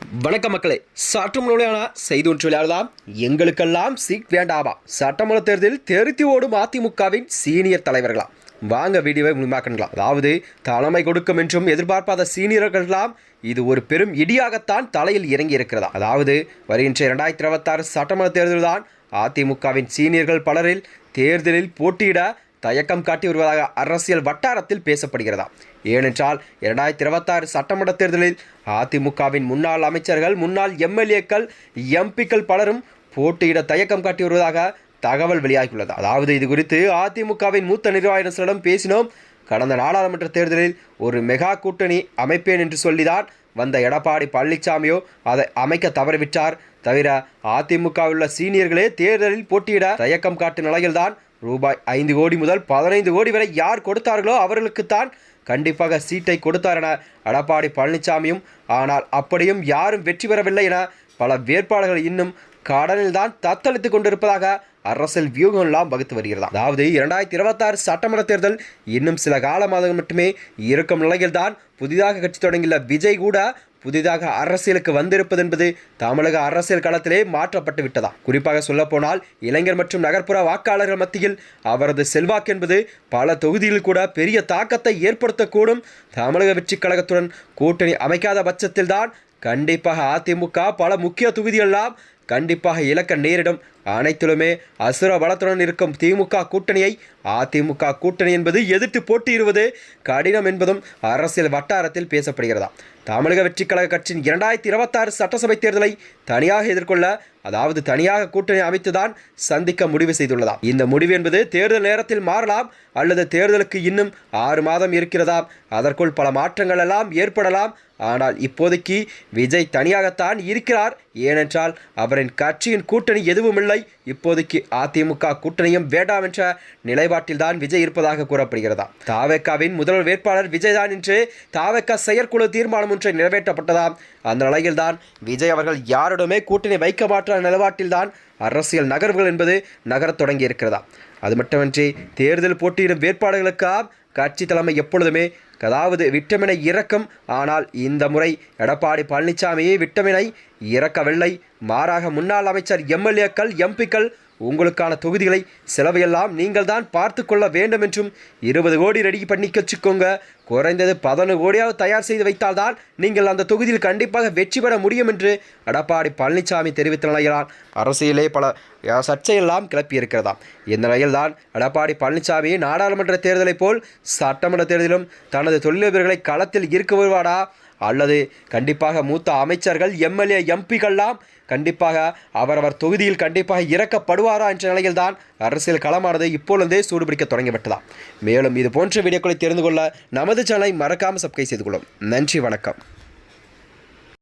வணக்க மக்களே சற்று முன்னாடியான செய்தி ஒன்று விளையாடலாம் எங்களுக்கெல்லாம் சீட் வேண்டாமா? சட்டமன்ற தேர்தலில் தெரித்து ஓடும் அதிமுகவின் சீனியர் தலைவர்களாம். வாங்க வீடியோவை முழுமாக்கலாம் அதாவது தலைமை கொடுக்கும் என்றும் எதிர்பார்ப்பாத சீனியர்கள்லாம் இது ஒரு பெரும் இடியாகத்தான் தலையில் இறங்கி இருக்கிறதா அதாவது வருகின்ற இரண்டாயிரத்தி இருபத்தாறு சட்டமன்ற தேர்தல்தான் அதிமுகவின் சீனியர்கள் பலரில் தேர்தலில் போட்டியிட தயக்கம் காட்டி வருவதாக அரசியல் வட்டாரத்தில் பேசப்படுகிறதா? ஏனென்றால் இரண்டாயிரத்தி இருபத்தாறு சட்டமன்ற தேர்தலில் அதிமுகவின் முன்னாள் அமைச்சர்கள் முன்னாள் எம்எல்ஏக்கள் எம்பிக்கள் பலரும் போட்டியிட தயக்கம் காட்டி வருவதாக தகவல் வெளியாகியுள்ளது. அதாவது இது குறித்து அதிமுகவின் மூத்த நிர்வாகிகளிடம் பேசினோம். கடந்த நாடாளுமன்ற தேர்தலில் ஒரு மெகா கூட்டணி அமைப்பேன் என்று சொல்லிதான் வந்த எடப்பாடி பழனிசாமியோ அதை அமைக்க தவறிவிட்டார். தவிர அதிமுகவில் உள்ள சீனியர்களே தேர்தலில் போட்டியிட தயக்கம் காட்டும் நிலையில்தான் ரூபாய் ஐந்து கோடி முதல் பதினைந்து கோடி வரை யார் கொடுத்தார்களோ அவர்களுக்குத்தான் கண்டிப்பாக சீட்டை கொடுத்தார் என எடப்பாடி பழனிசாமியும். ஆனால் அப்படியும் யாரும் வெற்றி பெறவில்லை என பல வேட்பாளர்கள் இன்னும் கடனில் தான் தத்தளித்துக் கொண்டிருப்பதாக அரசியல் வியூகம்லாம் வகுத்து வருகிறதா? அதாவது இரண்டாயிரத்தி இருபத்தாறு சட்டமன்ற தேர்தல் இன்னும் சில காலமாக மட்டுமே இருக்கும் நிலையில்தான் புதிதாக கட்சி தொடங்கியுள்ள விஜய் கூட புதிதாக அரசியலுக்கு வந்திருப்பது என்பது தமிழக அரசியல் களத்திலே மாற்றப்பட்டு விட்டதா? குறிப்பாக சொல்லப்போனால் இளைஞர் மற்றும் நகர்ப்புற வாக்காளர்கள் மத்தியில் அவரது செல்வாக்கு என்பது பல தொகுதியில் கூட பெரிய தாக்கத்தை ஏற்படுத்தக்கூடும். தமிழக வெற்றிக் கழகத்துடன் கூட்டணி அமைக்காத பட்சத்தில்தான் கண்டிப்பாக அதிமுக பல முக்கிய தொகுதிகளெல்லாம் கண்டிப்பாக இலக்க நேரிடும். அனைத்திலுமே அசுர பலத்துடன் இருக்கும் திமுக கூட்டணியை அதிமுக கூட்டணி என்பது எதிர்த்து போட்டியிடுவது கடினம் என்பதும் அரசியல் வட்டாரத்தில் பேசப்படுகிறதா? தமிழக வெற்றிக் கழக கட்சியின் இரண்டாயிரத்தி இருபத்தாறு சட்டசபை தேர்தலை தனியாக எதிர்கொள்ள அதாவது தனியாக கூட்டணி அமைத்துதான் சந்திக்க முடிவு செய்துள்ளதா? இந்த முடிவு என்பது தேர்தல் நேரத்தில் மாறலாம் அல்லது தேர்தலுக்கு இன்னும் ஆறு மாதம் இருக்கிறதாம் அதற்குள் பல மாற்றங்கள் எல்லாம் ஏற்படலாம். ஆனால் இப்போதைக்கு விஜய் தனியாகத்தான் இருக்கிறார். ஏனென்றால் அவரின் கட்சியின் கூட்டணி எதுவுமில்லை இப்போதைக்கு அதிமுக கூட்டணியும் வேண்டாம் என்ற நிலைப்பாட்டில்தான் விஜய் இருப்பதாக கூறப்படுகிறதா? தாவேக்காவின் முதல்வர் வேட்பாளர் விஜய் தான் என்று தாவேக்கா செயற்குழு தீர்மானம் ஒன்றை நிறைவேற்றப்பட்டதாம் அந்த நிலையில்தான் விஜய் அவர்கள் யாருடமே கூட்டணி வைக்க மாற்ற நிலப்பாட்டில்தான் அரசியல் நகர்வுகள் என்பது நகரத் தொடங்கி இருக்கிறதா அது மட்டுமின்றி தேர்தல் போட்டியிடும் வேட்பாளர்களுக்காக கட்சி தலைமை எப்பொழுதுமே அதாவது விட்டமினை இறக்கும். ஆனால் இந்த முறை எடப்பாடி பழனிசாமியே விட்டமினை இறக்கவில்லை. மாறாக முன்னாள் அமைச்சர் எம்எல்ஏக்கள் எம்பிக்கள் உங்களுக்கான தொகுதிகளை செலவையெல்லாம் நீங்கள் தான் பார்த்து கொள்ள வேண்டும் என்றும் இருபது கோடி ரெடி பண்ணி வச்சுக்கோங்க. குறைந்தது பதினொன்று கோடியாவது தயார் செய்து வைத்தால்தான் நீங்கள் அந்த தொகுதியில் கண்டிப்பாக வெற்றி பெற முடியும் என்று எடப்பாடி பழனிசாமி தெரிவித்த நிலையில்தான் அரசியலே பல சர்ச்சையெல்லாம் கிளப்பியிருக்கிறதாம். இந்த நிலையில்தான் எடப்பாடி பழனிசாமி நாடாளுமன்ற தேர்தலைப் போல் சட்டமன்ற தேர்தலிலும் தனது தொழிலதிபர்களை களத்தில் இருக்க வருவாடா அல்லது கண்டிப்பாக மூத்த அமைச்சர்கள் எம்எல்ஏ எம்பிகள்லாம் கண்டிப்பாக அவரவர் தொகுதியில் கண்டிப்பாக இறக்கப்படுவாரா என்ற நிலையில்தான் அரசியல் களமானது இப்பொழுதே சூடுபிடிக்க தொடங்கிவிட்டதாம் மேலும் இது போன்ற வீடியோக்களை தெரிந்து கொள்ள நமது சேனலை மறக்காமல் சப்ஸ்கிரைப் செய்து கொள்ளும். நன்றி வணக்கம்.